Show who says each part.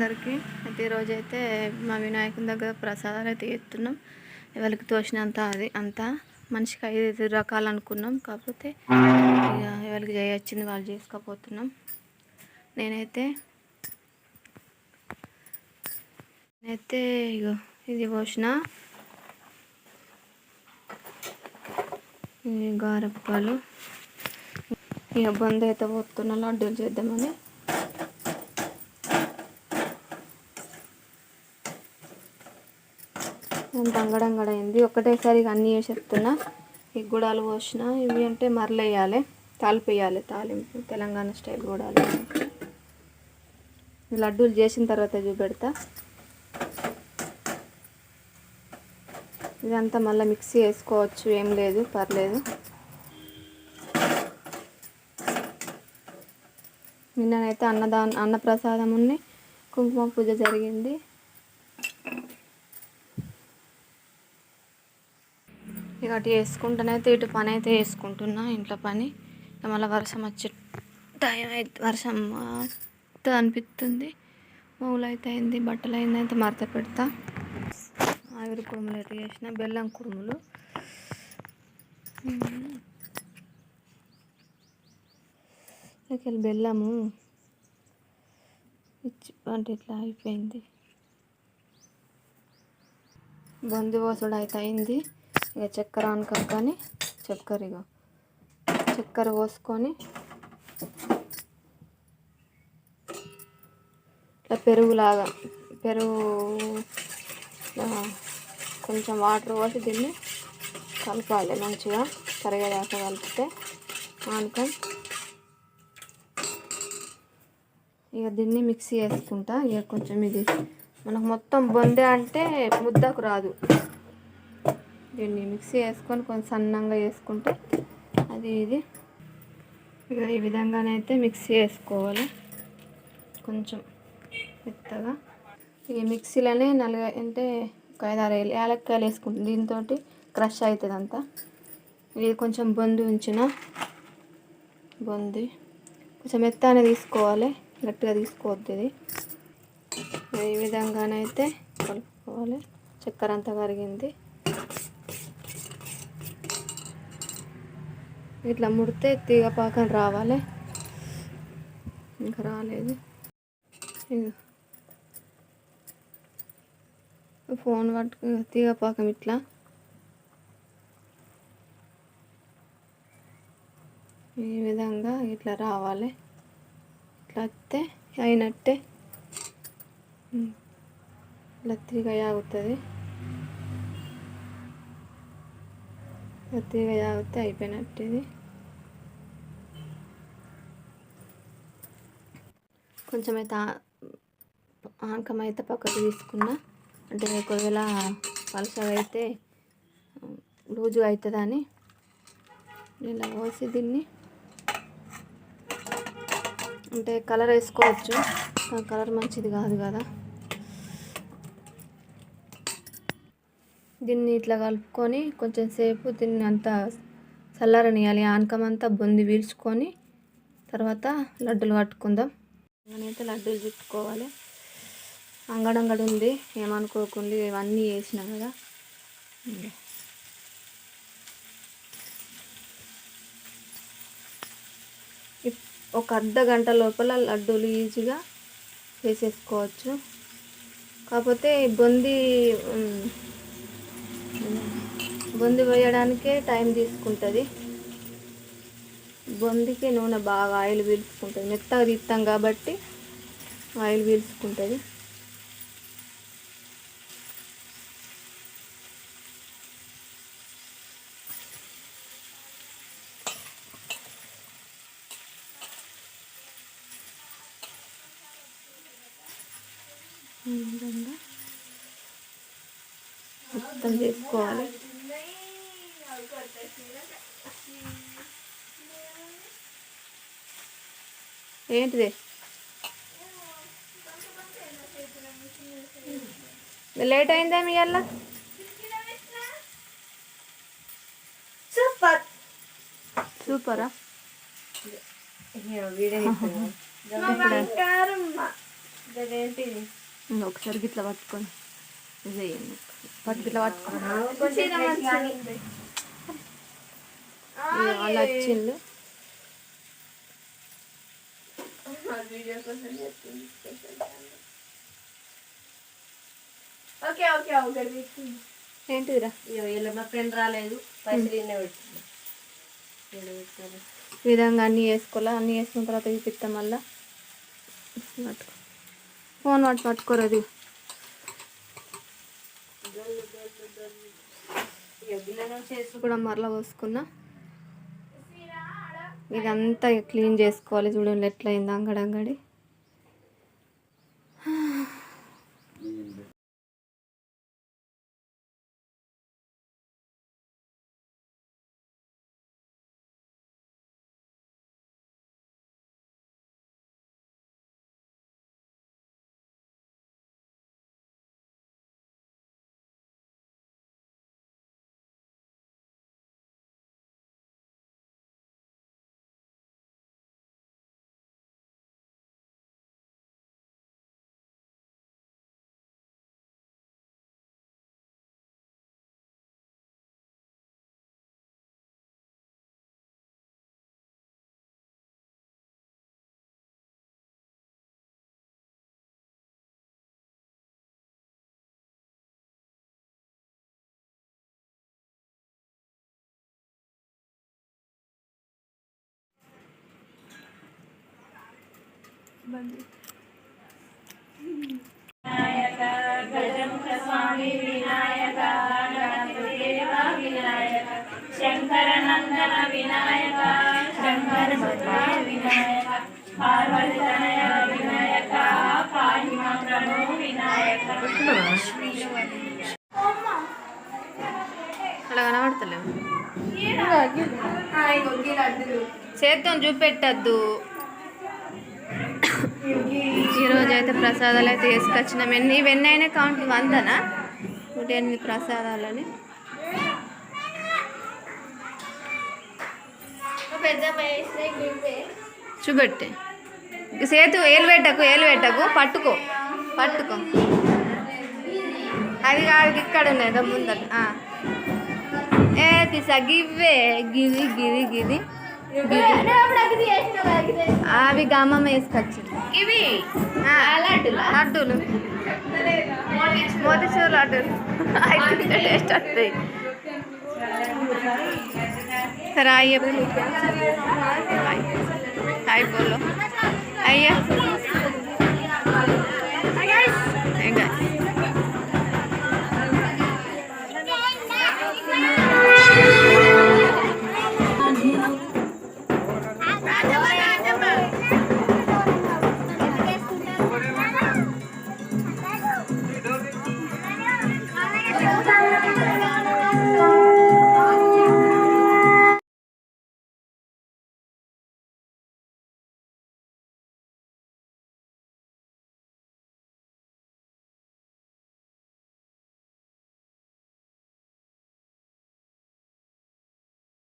Speaker 1: అందరికీ. అయితే ఈరోజు అయితే మా వినాయకుని దగ్గర ప్రసాదాలు అయితే ఎత్తున్నాం ఎవరికి తోచినంత అది అంతా మనిషికి ఐదు రకాలు అనుకున్నాం. కాకపోతే ఇక ఎవరికి చేయొచ్చింది వాళ్ళు చేసుకోపోతున్నాం. నేనైతే నేనైతే ఇగో ఇది పోసిన. ఇది గారప్పాలు ఇక బంద్ అయితే పోతున్నా లడ్డూలు చేద్దామని. ఎంత అంగడంగడైంది ఒకటేసారి అన్నీ వేసేస్తున్నా ఈ గుడాలు పోసిన ఇవి అంటే మరలేయాలి. తాలిపేయాలి తాలింపు వేయాలి తాలింపు తెలంగాణ స్టైల్ గుడాలు. లడ్డూలు చేసిన తర్వాత చూపెడతా. ఇదంతా మళ్ళీ మిక్సీ వేసుకోవచ్చు. ఏం లేదు పర్లేదు. నిన్ననైతే అన్నదా అన్నప్రసాదం ఉన్ని కుంకుమ పూజ జరిగింది. ఇక అటు వేసుకుంటానైతే ఇటు పని అయితే వేసుకుంటున్నా ఇంట్లో పని. మళ్ళీ వర్షం వచ్చే టైం అయితే వర్షం వస్తుంది అనిపిస్తుంది మూలు అయితే అయింది బట్టలు అయింది అయితే మరత పెడతా. ఆవిరి కుడుములు అయితే చేసిన బెల్లం కుడుములు ఇక బెల్లము ఇచ్చి అంటే ఇట్లా అయిపోయింది. బంది పోసుడు అయితే అయింది. ఇక చక్కెర అనుకని చక్కెర ఇగో చక్కెర పోసుకొని ఇట్లా పెరుగులాగా పెరుగు కొంచెం వాటర్ పోసి దీన్ని కలపాలి మంచిగా కరిగేదాకా కలిపితే ఆనకం. ఇక దీన్ని మిక్సీ వేసుకుంటా ఇక కొంచెం ఇది మనకు మొత్తం బొందే అంటే ముద్దకు రాదు. దీన్ని మిక్సీ వేసుకొని కొంచెం సన్నంగా వేసుకుంటే అది ఇది. ఇక ఈ విధంగానైతే మిక్సీ వేసుకోవాలి. కొంచెం మెత్తగా. ఇక మిక్సీలోనే నలుగు అంటే ఒక ఐదు ఆరు ఏలక్కాయలు వేసుకుంటుంది దీంతో క్రష్ అవుతుంది అంతా ఇది కొంచెం బొందు ఉంచిన బొంది. కొంచెం మెత్తనే తీసుకోవాలి. గట్టిగా తీసుకోవద్దు ఇది. ఈ విధంగానైతే కలుపుకోవాలి. చక్కెర అంతా కరిగింది. ఇట్లా ముడితే తీగ పాకం రావాలి. ఇంకా రాలేదు. ఫోన్ పట్టుకు తీగ పాకం ఇట్లా. ఈ విధంగా ఇట్లా రావాలి. ఇట్లా వస్తే అయినట్టే. ఇట్లా తీగ ఆగుతుంది తీగ తాగితే అయిపోయినట్టు ఇది కొంచెం అయితే ఆనకం అయితే పక్కకు తీసుకున్నా. అంటే ఒకవేళ పలసగా అయితే లూజుగా అవుతుందని ఇలా పోసి దీన్ని. అంటే కలర్ వేసుకోవచ్చు. ఆ కలర్ మంచిది కాదు కదా. దీన్ని ఇట్లా కలుపుకొని కొంచెం సేపు దీన్ని అంతా చల్లారనియాలి ఆనకం అంతా బొంది పీల్చుకొని తర్వాత లడ్డూలు కట్టుకుందాం నేనైతే లడ్డూలు చుట్టుకోవాలి. అంగడంగడు ఉంది. ఏమనుకోకుండా ఇవన్నీ వేసినాం కదా. ఇప్- ఒక అర్ధ గంట లోపల లడ్డూలు ఈజీగా వేసేసుకోవచ్చు. కాకపోతే బొంది బొంది వేయడానికే టైం తీసుకుంటుంది. బొందికి నూనె బాగా ఆయిల్ పీల్చుకుంటుంది. మెత్తగా తీస్తాం కాబట్టి ఆయిల్ పీల్చుకుంటుంది. ఈ విధంగా మొత్తం చేసుకోవాలి. ఏంటిది? లేట్ అయిందా మీ అల్ల?
Speaker 2: సూపర్.
Speaker 1: సూపరా? ఒకసారి గిట్ల పట్టుకొని. ఇది వేయండి పట్టు గిట్ల పట్టుకొని
Speaker 2: కొంచెం గట్టిగా
Speaker 1: ఇక అలా వచ్చిండు ఏంటిదిరా
Speaker 2: మా ఫ్రెండ్ రాలేదు పైసలు
Speaker 1: విధంగా అన్నీ వేసుకోవాలి అన్నీ వేసుకున్న తర్వాత చూపిస్తాం మళ్ళా పట్టుకో ఫోన్ పట్టు పట్టుకోరది కూడా మరలా పోసుకున్నా. ఇదంతా క్లీన్ చేసుకోవాలి చూడండి ఎట్లా అయింది అంగడంగడి అలా కనబడతలేవు చేత్తో చూపెట్టద్దు. ఈరోజు అయితే ప్రసాదాలు అయితే వేసుకొచ్చినాం. ఎన్ని ఇవన్నీ అయినా కౌంట్ వందనా? నూట ఎనిమిది ప్రసాదాలని. చూపెట్టే. సేతు ఏలు పెట్టకు ఏలు పెట్టకు పట్టుకో పట్టుకో. అది కాదు ఇక్కడ ఉన్నది ముందట ఆ. ఏ తీసా గివ్వే గిది గిది గిది. అవి గమ్మమ్మ వేసుకొచ్చింది
Speaker 2: ఇవి
Speaker 1: లడ్డూలు? మోతిచూర్ లడ్డూలు. అయితే టేస్ట్ వస్తాయి. రాయి హాయ్ బోలో అయ్యా.